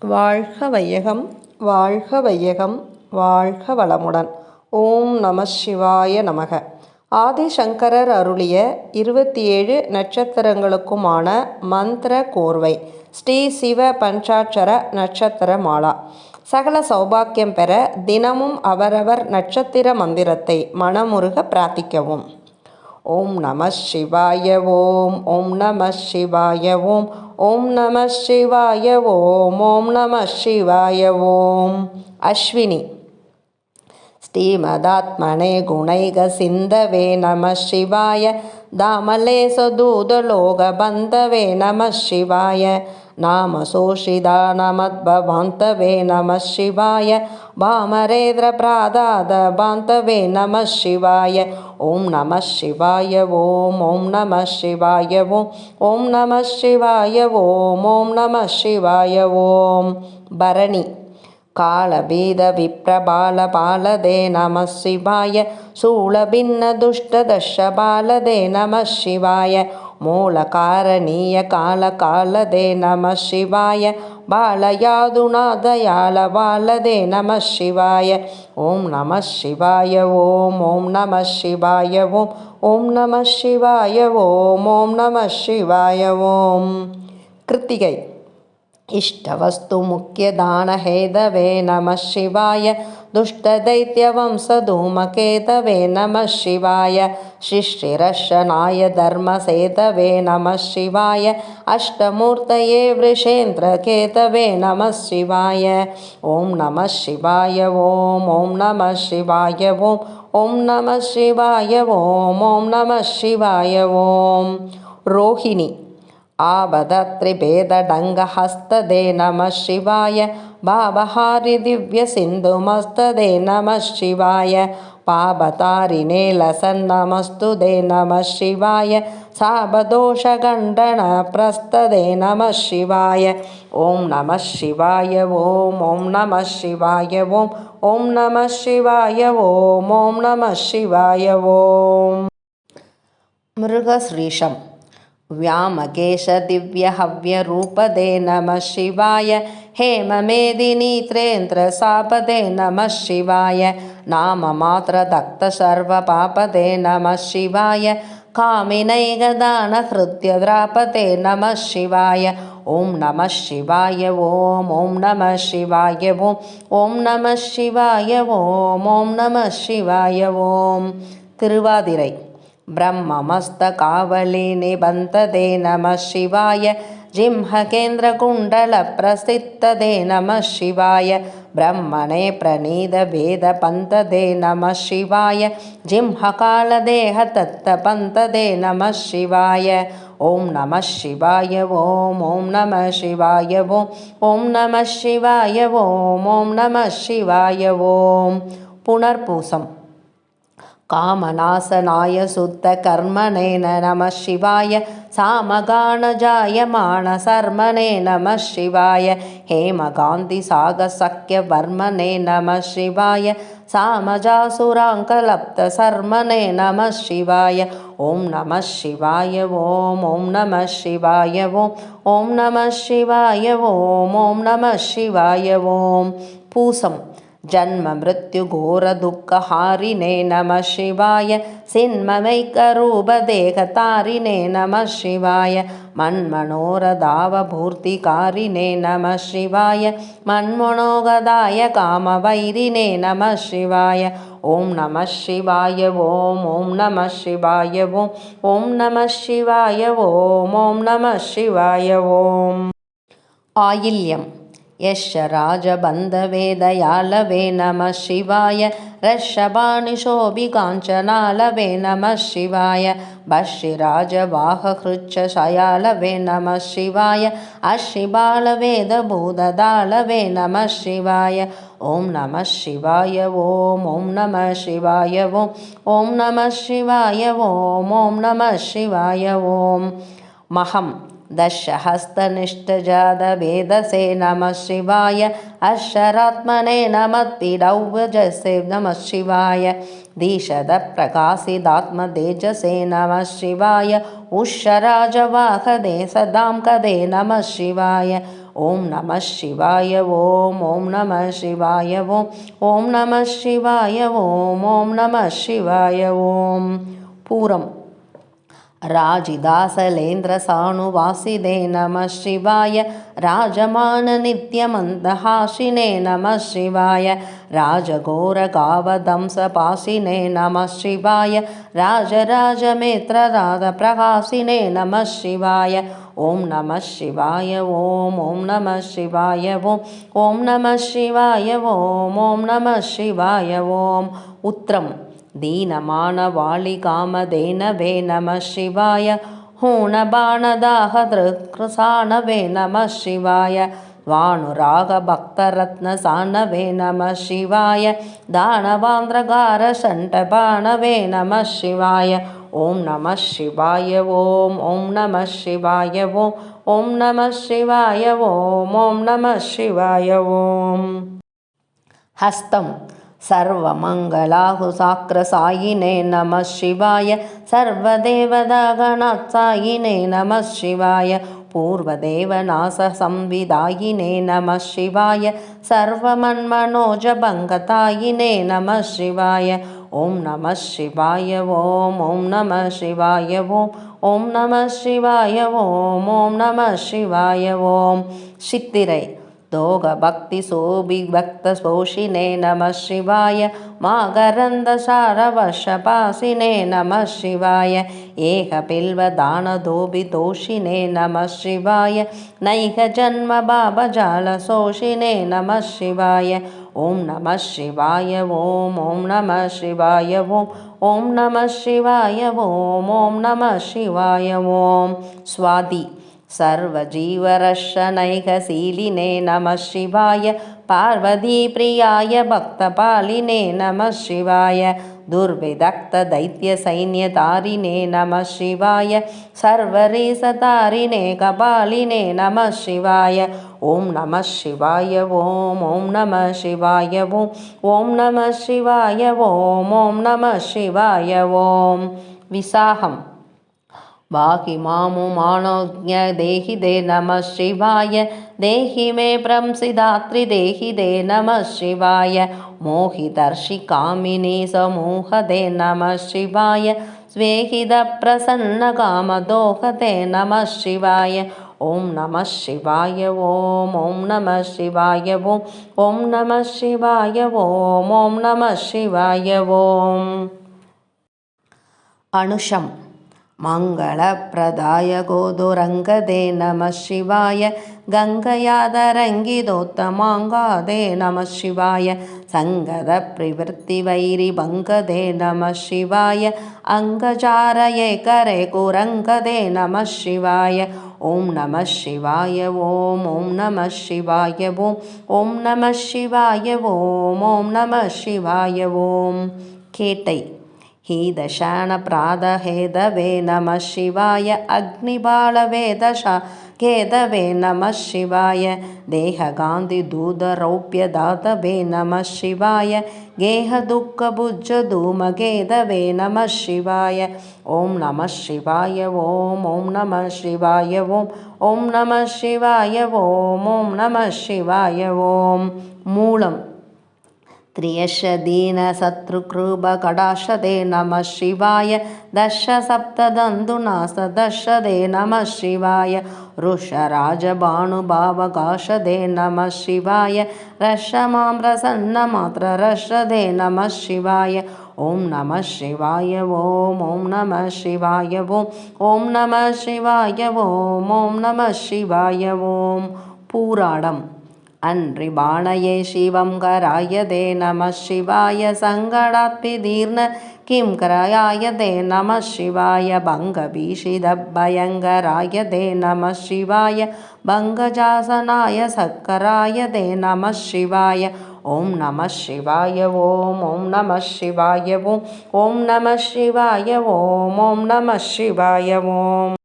வாழ்க வையகம் வாழ்க வையகம் வாழ்க வளமுடன். ஓம் நம சிவாய நமக. ஆதிசங்கரர் அருளிய இருபத்தி ஏழு நட்சத்திரங்களுக்குமான மந்திர கோர்வை ஸ்ரீ சிவ பஞ்சாட்சர நட்சத்திர மாலா. சகல சௌபாக்கியம் பெற தினமும் அவரவர் நட்சத்திர மந்திரத்தை மனமுருக பிரார்த்திக்கவும். ஓம் நம சிவாய ஓம் ஓம் நம சிவாய ஓம் ॐ नमः शिवाय ॐ ॐ नमः शिवाय ॐ। अश्विनी। श्रीमदात्मने गुणैकसिन्धवे नमः शिवाय दामले दामलेसदूदलोगबन्धवे नमः शिवाय नाम सोषिदानमद्भवान्धवे नमः शिवाय वामरेन्द्रप्रादादभान्धवे नमः शिवाय ॐ नमः शिवाय ॐ ॐ नमः शिवाय ॐ ॐ नमः शिवाय ॐ ॐ नमः शिवाय ॐ। भरणि कालभेदविप्रबालपालदे नमः शिवाय शूलभिन्नदुष्टदशबालदे नमः शिवाय मूलकारणीयकालकालदे नमः शिवाय बालयादुनादयालबालदे नमः शिवाय। ॐ नमः शिवाय ॐ ॐ नमः शिवाय ॐ ॐ नमः शिवाय ॐ ॐ नमः शिवाय ॐ। कृत्तिकै। इष्टवस्तुमुख्यदानहेदवे नमः शिवाय दुष्टदैत्यवंशधूमकेतवे नमः शिवाय। शिष्टिरशनाय धर्मसेतवे नमः शिवाय। अष्टमूर्तये वृषेन्द्रकेतवे नमः शिवाय। ॐ नमः शिवाय ॐ ॐ नमः शिवाय ॐ ॐ नमः शिवाय ॐ ॐ नमः शिवाय ॐ। रोहिणी आवदत्रिभेदडङ्गहस्तदे नमः शिवाय भावहारिदिव्यसिन्धुमस्तदे नमः शिवाय। पापतारिणे लसन्नमस्तु दे नमः शिवाय। साबदोषगण्डनप्रस्तदे नमः शिवाय। ॐ नमः शिवाय ॐ ॐ नमः शिवाय ॐ ॐ नमः शिवाय ॐ नमः शिवाय ॐ। मृगश्रीशम् व्यामकेशदिव्यहव्यरूपदे नमः शिवाय हेममेदिनीत्रेन्द्रसापदे नमः शिवाय नाममात्रदत्तसर्वपापदे नमः शिवाय कामिनैगदानहृद्यद्रापदे नमः शिवाय ॐ नमः शिवाय ॐ ॐ नमः शिवाय ॐ ॐ नमः शिवाय ॐ ॐ नमः शिवाय ॐ திருவாதிரை ब्रह्ममस्तकावलिनिबन्तदे नमः शिवाय जिह्मकेन्द्रकुण्डलप्रसिद्धदे नमः शिवाय ब्रह्मणे प्रणीतभेदपन्तदे नमः शिवाय जिह्मकालदेहतत्तपन्तदे नमः शिवाय। ॐ नमः शिवाय ॐ ॐ नमः शिवाय ॐ ॐ नमः शिवाय ॐ ॐ नमः शिवाय ॐ। पुनर्पूसम्। कामनाशनाय शुद्धकर्मणे नमः शिवाय सामगानजायमानशर्मणे नमः शिवाय। हेमकान्तिसागसख्यवर्मणे नमः शिवाय। सामजासुराङ्कलप्तशर्मणे नमः शिवाय। ॐ नमः शिवाय ॐ ॐ नमः शिवाय ॐ ॐ नमः शिवाय ॐ ॐ नमः शिवाय ॐ। पूसम् जन्ममृत्युघोरदुःखहारिणे नमः शिवाय सिन्ममैकरूपदेहतारिणे नमः शिवाय मन्मनोरधावभूर्तिकारिणे नमः शिवाय मन्मनोगदाय कामवैरिणे नमः शिवाय। ॐ नमः शिवाय ॐ ॐ नमः शिवाय ॐ ॐ नमः शिवाय ॐ ॐ नमः शिवाय ॐ। आयिल्यम् यश्च राजबन्धवेदयालवे नमः शिवाय रषभानिशोभिकाञ्चनालवे नमः शिवाय भष्यराजवाहकृच्छयालवे नमः शिवाय अशिबालवेदभूददालवे नमः शिवाय। ॐ नमः शिवाय ॐ ॐ नमः शिवाय ॐ ॐ नमः शिवाय ॐ ॐ नमः शिवाय ॐ। महम् दशहस्तनिष्ठजातवेदसे नमः शिवाय अक्षरात्मने नमत्पिडौवजसे नमः शिवाय दीशदप्रकाशिदात्मतेजसे नमः शिवाय उषराजवाहदे सदां कदे नमः शिवाय ॐ नमः शिवाय ॐ ॐ नमः शिवाय ॐ ॐ नमः शिवाय ॐ ॐ नमः शिवाय ॐ। पूरम् राजिदासलेन्द्रसानुवासिदे नमः शिवाय राजमाननित्यमन्दहासिने नमः शिवाय राजघोरगावदंसपासिने नमः शिवाय राजराजमेत्रराधप्रकाशिने नमः शिवाय ॐ नमः शिवाय ॐ ॐ नमः शिवाय ॐ ॐ नमः शिवाय ॐ ॐ नमः शिवाय ॐ उत्तरम् दीनमानवाळिकामधेनवे नमः शिवाय। हूणबाणदाहदृक्सानवे नमः शिवाय। वाणुरागभक्तरत्नसानवे नमः शिवाय। दानवान्द्रगारशण्टबाणवे नमः शिवाय। ॐ नमः शिवाय ॐ ॐ नमः शिवाय ॐ ॐ नमः शिवाय ॐ ॐ नमः शिवाय ॐ हस्तम् सर्वमङ्गलाहुसाक्रसायिने नमः शिवाय सर्वदेवतागणात्सायिने नमः शिवाय पूर्वदेवनासंविदायिने नमः शिवाय सर्वमन्मनोजभङ्गतायिने नमः शिवाय ॐ नमः शिवाय ॐ ॐ नमः शिवाय ॐ ॐ नमः शिवाय ॐ ॐ नमः शिवाय ॐ சித்திரை दोगभक्तिसोभिभक्तपोषिणे नमः शिवाय। मागरन्दसारवशपासिने नमः शिवाय। एकबिल्वदानदोभितोषिणे नमः शिवाय। नैकजन्मभावजालशोषिणे नमः शिवाय। ॐ नमः शिवाय ॐ ॐ नमः शिवाय ॐ ॐ नमः शिवाय ॐ ॐ नमः शिवाय ॐ। स्वाति सर्वजीवरक्षनैकशीलिने नमः शिवाय पार्वतीप्रियाय भक्तपालिने नमः शिवाय दुर्विदग्धदैत्यसैन्यतारिणे नमः शिवाय सर्वरेशतारिणे कपालिने नमः शिवाय ॐ नमः शिवाय ॐ ॐ नमः शिवाय ॐ ॐ नमः शिवाय ॐ ॐ नमः शिवाय ॐ। विसाहम् मामुमानोज्ञ देहि दे नमः शिवाय। देहि मे भ्रंसिदात्रि देहि दे नमः शिवाय। मोहिदर्शिकामिनी समूहदे नमः शिवाय। स्वेहिदप्रसन्नकामदोहदे नमः शिवाय। ॐ नमः शिवाय ॐ ॐ नमः शिवाय ॐ ॐ नमः शिवाय ॐ ॐ नमः शिवाय ॐ। अनुषम् मङ्गलप्रदाय गोदुरङ्गदे नमः शिवाय गङ्गयादरङ्गिदोत्तमाङ्गादे नमः शिवाय सङ्गदप्रवृत्तिवैरिभङ्गदे नमः शिवाय अङ्गचारये करे कुरङ्गदे नमः शिवाय ॐ नमः शिवाय ॐ ॐ नमः शिवाय ॐ ॐ नमः शिवाय ॐ ॐ नमः शिवाय ॐ केटै हीदशानप्रादहेदवे नमः शिवाय अग्निबालवेदशा केदवे नमः शिवाय देहगान्धिदूतरौप्यदातवे नमः शिवाय गेहदुःखभुजधूमकेदवे नमः शिवाय ॐ नमः शिवाय ॐ ॐ नमः शिवाय ॐ ॐ नमः शिवाय ॐ ॐ नमः शिवाय ॐ मूलम् त्रियशदीनशत्रुकृपकटाशदे नमः शिवाय दश सप्तदन्तुनास दशदे नमः शिवाय वृषराजभानुभावकाशदे नमः शिवाय रशदे नमः शिवाय ॐ नमः शिवाय ॐ ॐ नमः शिवाय ॐ ॐ नमः शिवाय ॐ ॐ नमः शिवाय ॐ पूराडम् अन्रिबाणये शिवं करायदे नमः शिवाय सङ्गणात्विदीर्ण किं दे नमः शिवाय भङ्गभीषिदभयङ्करायदे नमः शिवाय भङ्गजासनाय सक्कराय नमः शिवाय। ॐ नमः शिवाय ॐ ॐ नमः शिवाय ॐ ॐ नमः शिवाय ॐ ॐ नमः शिवाय ॐ।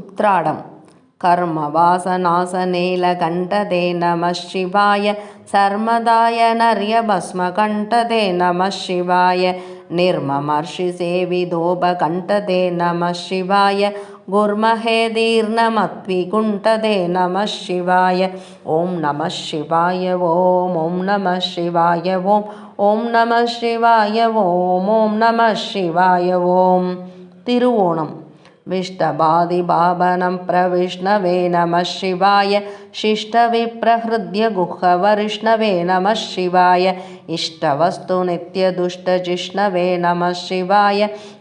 उत्राणम् कर्मवासनासनेलकण्ठदे नमः शिवाय सर्मदाय नर्यभस्मकण्ठदे नमः शिवाय निर्ममर्षिसेविदोपकण्ठदे नमः शिवाय गुर्महे दीर्णमत्विकुण्ठदे नमः शिवाय ॐ नमः शिवाय ॐ ॐ नमः शिवाय ॐ ॐ नमः शिवाय ॐ ॐ नमः शिवाय ॐ तिरुवोणम् विष्टबादिबाबनं प्रविष्णवे नमः शिवाय शिष्टविप्रहृद्य गुहवरिष्णवे नमः शिवाय इष्टवस्तुनित्यदुष्टजिष्णवे नमः शिवाय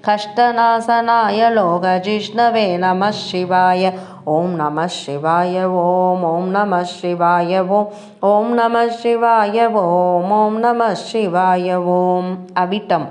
कष्टनाशनाय लोकजिष्णवे नमः शिवाय ॐ नमः शिवाय ॐ ॐ नमः शिवाय ॐ ॐ नमः शिवाय ॐ ॐ नमः शिवाय ॐ। अविटम्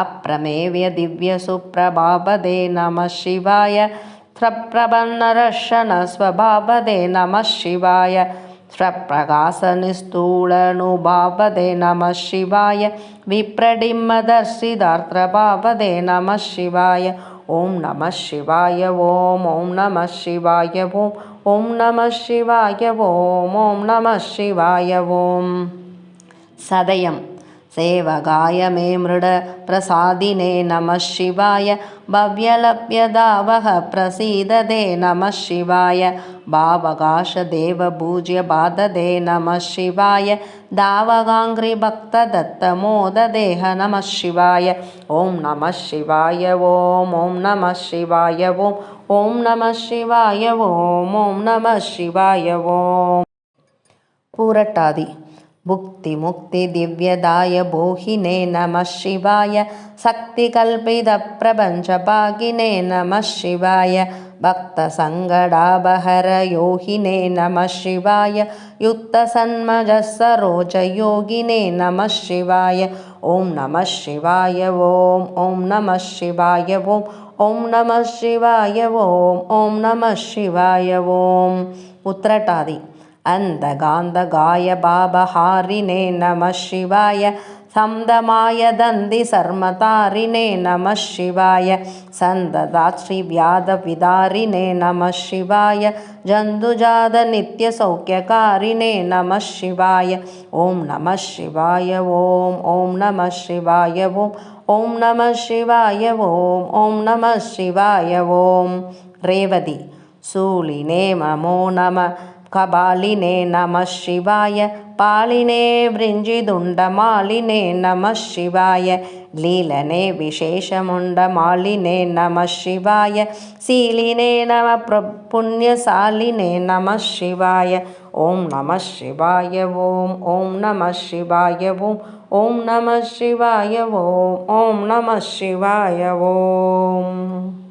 अप्रमेव्य दिव्यसुप्रभापदे नमः शिवाय। स्वप्रबन्नरशनस्वभापदे नमः शिवाय। स्वप्रकाशनिस्थूलनुभापदे नमः शिवाय। विप्रडिम्बदर्शिदार्त्रभापदे नमः शिवाय। ॐ नमः शिवाय ॐ ॐ नमः शिवाय ॐ ॐ नमः शिवाय ॐ ॐ नमः शिवाय ॐ। सदयम् सेवगाय मे मृडप्रसादिने नमः शिवाय। भव्यलभ्यदावः प्रसीददे नमः शिवाय। भावकाशदेवपूज्यपाददे नमः शिवाय। दावगाङ्घ्रिभक्तदत्तमोददेह नमः शिवाय। ॐ नमः शिवाय ॐ ॐ नमः शिवाय ॐ ॐ नमः शिवाय ॐ ॐ नमः शिवाय ॐ। पूरट्टादि भुक्तिमुक्तिदिव्यदाय बोहिने नमः शिवाय शक्तिकल्पितप्रपञ्चभागिने नमः शिवाय भक्तसङ्गडाबहरयोगिने नमः शिवाय युक्तसन्मजसरोजयोगिने नमः शिवाय ॐ नमः शिवाय ॐ ॐ नमः शिवाय ॐ ॐ नमः शिवाय ॐ ॐ नमः शिवाय ॐ। उत्रटादि अन्धगान्धगाय बाबहारिणे नमः शिवाय सन्दमाय दन्दिसर्मतारिणे नमः शिवाय सन्ददाश्रीव्याधविदारिणे नमः शिवाय जन्तुजातनित्यसौख्यकारिणे नमः शिवाय ॐ नमः शिवाय ॐ ॐ नमः शिवाय ॐ ॐ नमः शिवाय ॐ ॐ नमः शिवाय ॐ रेवति शूलिने नमो नमः कपालिने नमः शिवाय। पालिने वृञ्जिदुण्डमालिने नमः शिवाय। लीलने विशेषमुण्डमालिने नमः शिवाय। शीलिने नमः पुण्यशालिने नमः शिवाय। ॐ नमः शिवाय ॐ ॐ नमः शिवाय ॐ ॐ नमः शिवाय ॐ ॐ नमः शिवाय ॐ